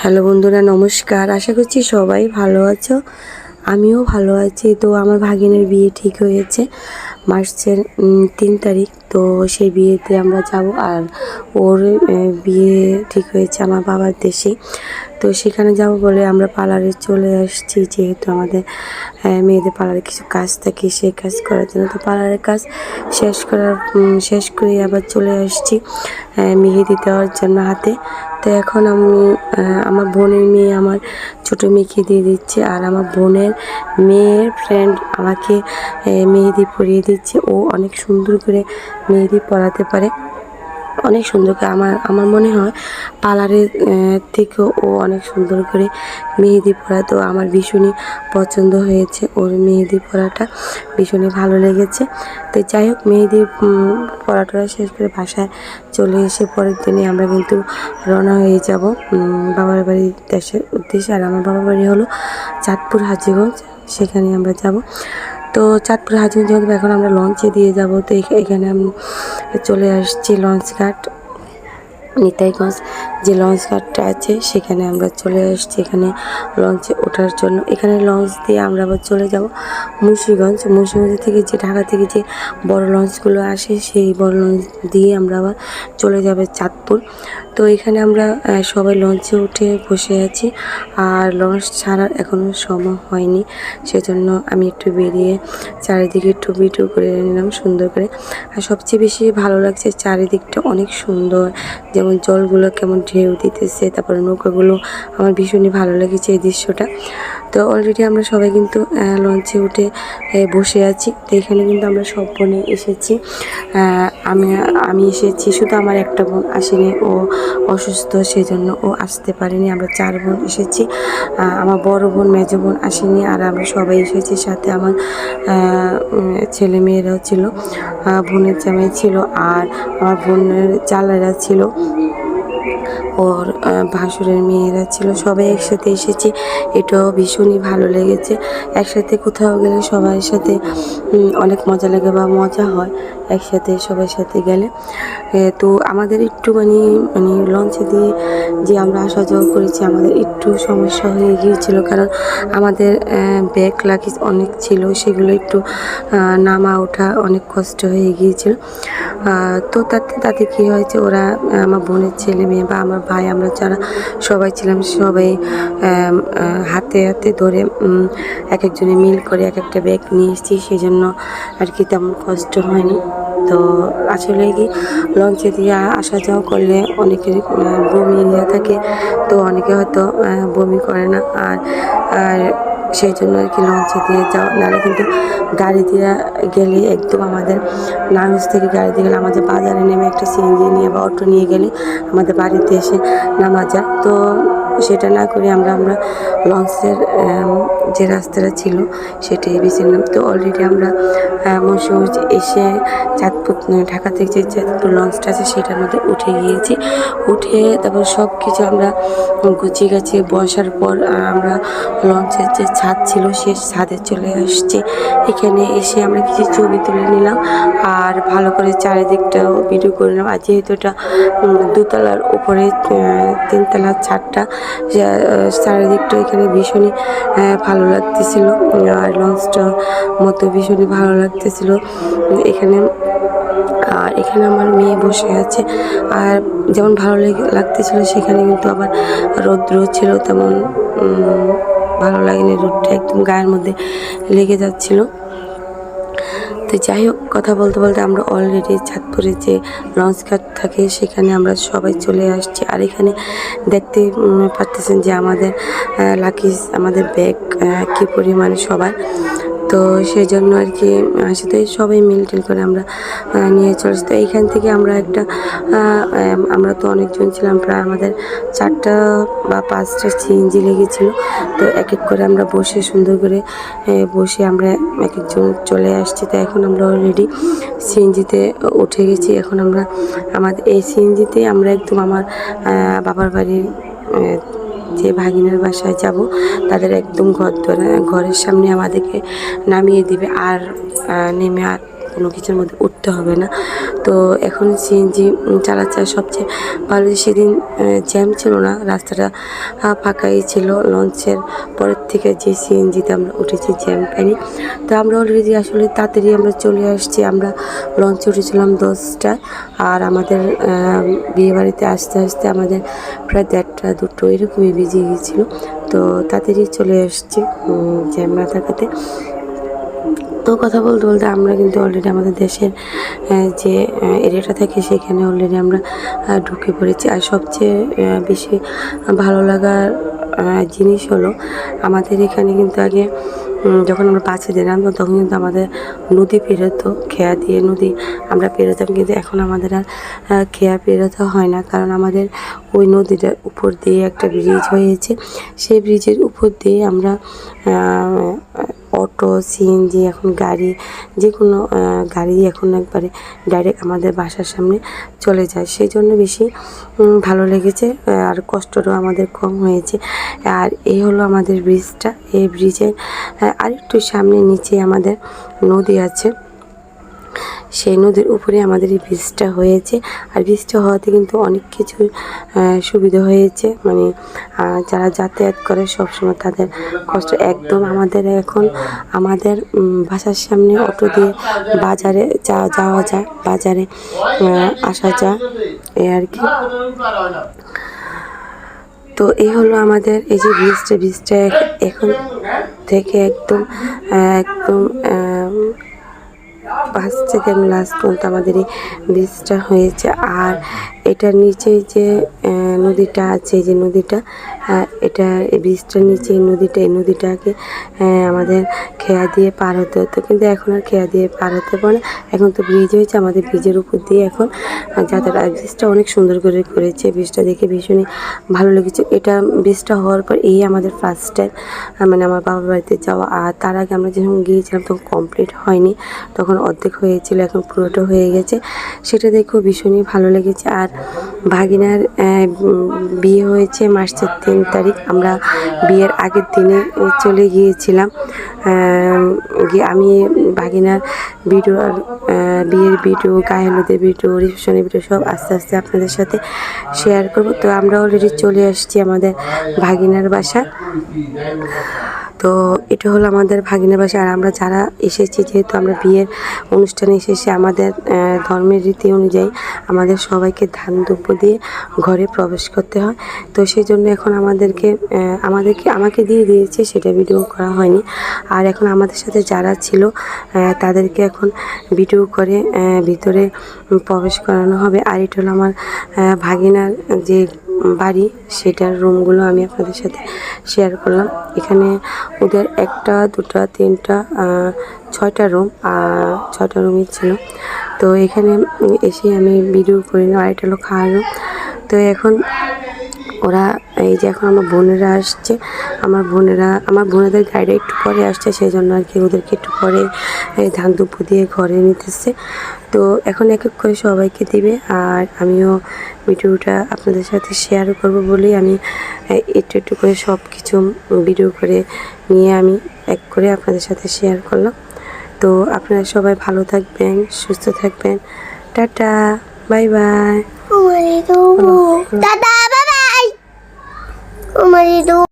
Hello বন্ধুরা, নমস্কার। আশা করছি সবাই ভালো আছো। আমিও ভালো আছি। তো আমার ভাগিনের বিয়ে ঠিক হয়েছে মার্চের তিন তারিখ। তো সেই বিয়েতে আমরা যাব আর ওর বিয়ে ঠিক হয়েছে আমার বাবার দেশে। তো সেখানে যাব বলে আমরা পার্লারে চলে আসছি, যেহেতু আমাদের মেয়েদের পার্লারে কিছু কাজ থাকে সেই কাজ করার জন্য। তো পার্লারের কাজ শেষ করার শেষ করে আবার চলে আসছি মেহেদি দেওয়ার জন্য হাতে। তো এখন আমি আমার বোনের মেয়ে আমার ছোট মেয়েকে দিয়ে দিচ্ছে, আর আমার বোনের মেয়ের ফ্রেন্ড আমাকে মেহেদি পরিয়ে দিচ্ছে। ও অনেক সুন্দর করে মেহেদি পরাতে পারে। অনেক সুন্দর করে আমার আমার মনে হয় পার্লারের থেকেও ও অনেক সুন্দর করে মেহেদি পরা, তো আমার ভীষণই পছন্দ হয়েছে ওর মেহেদি পরাটা, ভীষণই ভালো লেগেছে। তো যাই হোক, মেহেদি পরাটা শেষ করে বাসায় চলে এসে পরের দিনে আমরা কিন্তু রওনা হয়ে যাব বাবার বাড়ির দেশের উদ্দেশ্যে। আর আমার বাবার বাড়ি হলো চাঁদপুর হাজিগঞ্জ, সেখানে আমরা যাব। তো চাঁদপুর হাজিগঞ্জ এখন আমরা লঞ্চে দিয়ে যাব, তো এখা- এখানে চলে আসছি লঞ্চ ঘাট নিতাইগঞ্জ যে লঞ্চ ঘাটটা আছে, সেখানে আমরা চলে আসছি এখানে লঞ্চে ওঠার জন্য। এখানে লঞ্চ দিয়ে আমরা আবার চলে যাব মুন্সিগঞ্জ। মুন্সিগঞ্জ থেকে যে ঢাকা থেকে যে বড় লঞ্চগুলো আসে, সেই বড় লঞ্চ দিয়ে আমরা আবার চলে যাবে চাঁদপুর। তো এখানে আমরা সবাই লঞ্চে উঠে বসে আছি। আর লঞ্চ ছাড়ার এখনও সময় হয়নি। সেজন্য আমি একটু বেরিয়ে চারিদিকে একটু ভিডিও করে নিলাম সুন্দর করে। আর সবচেয়ে বেশি ভালো লাগছে চারিদিকটা অনেক সুন্দর। যেমন জলগুলো কেমন ঢেউ দিতেছে, তারপরে নৌকাগুলো আমার ভীষণই ভালো লেগেছে এই দৃশ্যটা। তো অলরেডি আমরা সবাই কিন্তু লঞ্চে উঠে বসে আছি। তো এখানে কিন্তু আমরা সব বোনে এসেছি। আমি আমি এসেছি, শুধু আমার একটা বোন আসেনি, ও অসুস্থ, সেজন্য ও আসতে পারেনি। আমরা চার বোন এসেছি। আমার বড় বোন, মেজ বোন আসেনি, আর আমরা সবাই এসেছি। সাথে আমার ছেলে মেয়েরাও ছিল বোনের জামাই ছিল, আর আমার বোনের চালারা ছিল। Thank you. ওর ভাসুরের মেয়েরা ছিল, সবাই একসাথে এসেছি। এটাও ভীষণই ভালো লেগেছে। একসাথে কোথাও গেলে সবার সাথে অনেক মজা লাগে বা মজা হয়, একসাথে সবার সাথে গেলে। তো আমাদের একটু মানে মানে লঞ্চে দিয়ে যে আমরা আসা যাওয়া করেছি, আমাদের একটু সমস্যা হয়ে গিয়েছিল। কারণ আমাদের ব্যাগ লাগেজ অনেক ছিল, সেগুলো একটু নামা ওঠা অনেক কষ্ট হয়ে গিয়েছিল। তো তাতে তাতে কী হয়েছে, ওরা আমার বোনের ছেলে মেয়ে বা আমার ভাই, আমরা যারা সবাই ছিলাম সবাই হাতে হাতে ধরে এক একজনে মিল করে এক একটা ব্যাগ নিয়ে এসেছি সেই জন্য আর কি তেমন কষ্ট হয়নি। তো আসলে কি লঞ্চে দিয়ে আসা যাওয়া করলে অনেকের বমি এরিয়া থাকে। তো অনেকে হয়তো বমি করে না। আর আর সেই জন্য আর কি লঞ্চে দিয়ে যাওয়া, নাহলে কিন্তু গাড়ি দিয়ে গেলে একদম আমাদের নানুজ থেকে গাড়ি দিয়ে গেলে আমাদের বাজারে নেমে একটা সিএনজি নিয়ে বা অটো নিয়ে গেলে আমাদের বাড়িতে এসে নামা যায়। তো সেটা না করে আমরা আমরা লঞ্চের যে রাস্তাটা ছিল সেটাই বেছে নিলাম। তো অলরেডি আমরা মৌসুমী এসে চাঁদপুর ঢাকা থেকে যে চাঁদপুর লঞ্চটা আছে সেটার মধ্যে উঠে গিয়েছি। উঠে তারপর সব কিছু আমরা গুছিয়ে গাছিয়ে বসার পর আমরা লঞ্চের যে ছাদ ছিল সে ছাদে চলে আসছি। এখানে এসে আমরা কিছু ছবি তুলে নিলাম আর ভালো করে চারিদিকটাও ভিডিও করে নিলাম। আর যেহেতু এটা দুতলার উপরে তিনতলার ছাদটা চারিদিকটা এখানে ভীষণই ভালো লাগতেছিল। আর লঞ্চটা মতো ভীষণই ভালো লাগতেছিল। এখানে, আর এখানে আমার মেয়ে বসে আছে। আর যেমন ভালো লেগে, লাগতেছিল, সেখানে কিন্তু আবার রৌদ্র ছিল, তেমন ভালো লাগেনি। রোদটা একদম গায়ের মধ্যে লেগে যাচ্ছিল। তো যাই হোক, কথা বলতে বলতে আমরা অলরেডি চাঁদপুরে যে লঞ্চ ঘাট থাকে, সেখানে আমরা সবাই চলে আসছি। আর এখানে দেখতে পারতেছেন যে আমাদের লাকিজ আমাদের ব্যাগ কী পরিমাণে সবার। তো সেই জন্য আর কি আহ, সাথে সবাই মিলটিল করে আমরা নিয়ে চলেছি। তো এইখান থেকে আমরা একটা আমরা তো অনেকজন ছিলাম প্রায় আমাদের চারটা বা পাঁচটা সিএনজি লেগেছিলো। তো এক এক করে আমরা বসে সুন্দর করে বসে আমরা এক একজন চলে আসছি। তো এখন আমরা অলরেডি সিএনজিতে উঠে গেছি। এখন আমরা আমাদের এই সিএনজিতে আমরা একদম আমার বাবার বাড়ির যে ভাগিনার বাসায় যাব, তাদের একদম ঘর ধরে ঘরের সামনে আমাদেরকে নামিয়ে দিবে আর নেমে আর কোনো কিছুর মধ্যে উঠতে হবে না। তো এখন সিএনজি চালাচ্ছে সবচেয়ে ভালো সেদিন জ্যাম ছিল না, রাস্তাটা ফাঁকাই ছিল লঞ্চের পরের থেকে যে সিএনজিতে আমরা উঠেছি জ্যাম পাইনি। তো আমরা অলরেডি আসলে তাড়াতাড়ি আমরা চলে আসছি, আমরা লঞ্চে উঠেছিলাম দশটায়, আর আমাদের বিয়েবাড়িতে আসতে আসতে আমাদের প্রায় দেড়টা, দুটো এরকমই বেজে গিয়েছিল। তো তাড়াতাড়ি চলে আসছি জ্যাম না থাকাতে। তো কথা বলতে বলতে আমরা কিন্তু অলরেডি আমাদের দেশের যে এরিয়াটা থাকে সেখানে অলরেডি আমরা ঢুকে পড়েছি। আর সবচেয়ে বেশি ভালো লাগার জিনিস হলো আমাদের এখানে কিন্তু আগে যখন আমরা বাসে দিলাম তখন কিন্তু আমাদের নদী পেরোতো খেয়া দিয়ে নদী আমরা পেরোতাম কিন্তু এখন আমাদের আর খেয়া পেরোতে হয় না। কারণ আমাদের ওই নদীটার উপর দিয়ে একটা ব্রিজ হয়েছে। সেই ব্রিজের উপর দিয়ে আমরা অটো সিএনজি এখন গাড়ি যে কোনো গাড়ি এখন একবারে ডাইরেক্ট আমাদের বাসার সামনে চলে যায়। সেই জন্য বেশি ভালো লেগেছে আর কষ্টটাও আমাদের কম হয়েছে। আর এই হলো আমাদের ব্রিজটা এই ব্রিজে আর আরেকটু সামনে নিচে আমাদের নদী আছে। সেই নদীর উপরে আমাদের এই ব্রিজটা হয়েছে। আর ব্রিজটা হওয়াতে কিন্তু অনেক কিছু সুবিধা হয়েছে। মানে যারা যাতায়াত করে সবসময় তাদের কষ্ট একদম আমাদের এখন, আমাদের বাসার সামনে অটো দিয়ে বাজারে যা- যাওয়া যায়, বাজারে আসা যায় এই আর কি। তো এই হলো আমাদের এই যে ব্রিজটা ব্রিজটা এখন থেকে একদম একদম পাঁচ থেকে লাস্ট পর্যন্ত আমাদের এই ব্রিজটা হয়েছে। আর এটার নিচে যে নদীটা আছে যে নদীটা এটা এই ব্রিজটার নিচে এই নদীটা, এই নদীটাকে আমাদের খেয়া দিয়ে পার হতে হতো। কিন্তু এখন আর খেয়া দিয়ে পার হতে পারে এখন তো ব্রিজ হয়েছে, আমাদের ব্রিজের উপর দিয়ে এখন যাতায়াত। ব্রিজটা অনেক সুন্দর করে করেছে। ব্রিজটা দেখে ভীষণই ভালো লেগেছে। এটা ব্রিজটা হওয়ার পর এই আমাদের ফার্স্ট টাইম মানে আমার বাবার বাড়িতে যাওয়া। আর তার আগে আমরা যখন গিয়েছিলাম, তখন কমপ্লিট হয়নি। তখন অর্ধেক হয়েছিল এখন পুরোটা হয়ে গেছে। সেটা দেখেও ভীষণই ভালো লেগেছে। আর ভাগিনার বিয়ে হয়েছে মার্চের তিন তারিখ। আমরা বিয়ের আগের দিনে চলে গিয়েছিলাম। গিয়ে আমি, ভাগিনার ভিডিও বিয়ের ভিডিও গায়ে হলুদের ভিডিও, রিসেপশনের ভিডিও সব আস্তে আস্তে আপনাদের সাথে শেয়ার করব। তো আমরা অলরেডি চলে আসছি আমাদের ভাগিনার বাসা। তো এটা হলো আমাদের ভাগিনা বাসা। আর আমরা যারা এসেছি, যেহেতু আমরা বিয়ের অনুষ্ঠানে এসেছি, আমাদের ধর্মের রীতি অনুযায়ী আমাদের সবাইকে ধান দ্রব্য দিয়ে ঘরে প্রবেশ করতে হয়। তো সেই জন্য এখন আমাদেরকে আমাদেরকে, আমাকে দিয়ে দিয়েছে, সেটা ভিডিও করা হয়নি। আর এখন আমাদের সাথে যারা ছিল তাদেরকে এখন ভিডিও করে ভিতরে প্রবেশ করানো হবে। আর এটা হলো আমার ভাগিনার যে বাড়ি, সেটার রুমগুলো আমি আপনাদের সাথে শেয়ার করলাম এখানে ওদের একটা, দুটা, তিনটা ছয়টা রুম ছয়টা রুমই ছিল তো এখানে এসে আমি ভিডিও করি না আর এটা হলো room। তো এখন ওরা এই যে এখন আমার বোনেরা আসছে আমার বোনেরা আমার বোনেদের গাড়িটা একটু পরে আসছে সেই জন্য আর কি ওদেরকে একটু পরে এই ধান দুপুর দিয়ে ঘরে নিতেছে। তো এখন এক এক করে সবাইকে দিবে আর আমিও ভিডিওটা আপনাদের সাথে শেয়ার করব বলেই আমি একটু একটু করে সব কিছু ভিডিও করে নিয়ে আমি এক করে আপনাদের সাথে শেয়ার করলাম। তো আপনারা সবাই ভালো থাকবেন সুস্থ থাকবেন। Tata bye bye. Umarido. 我们的都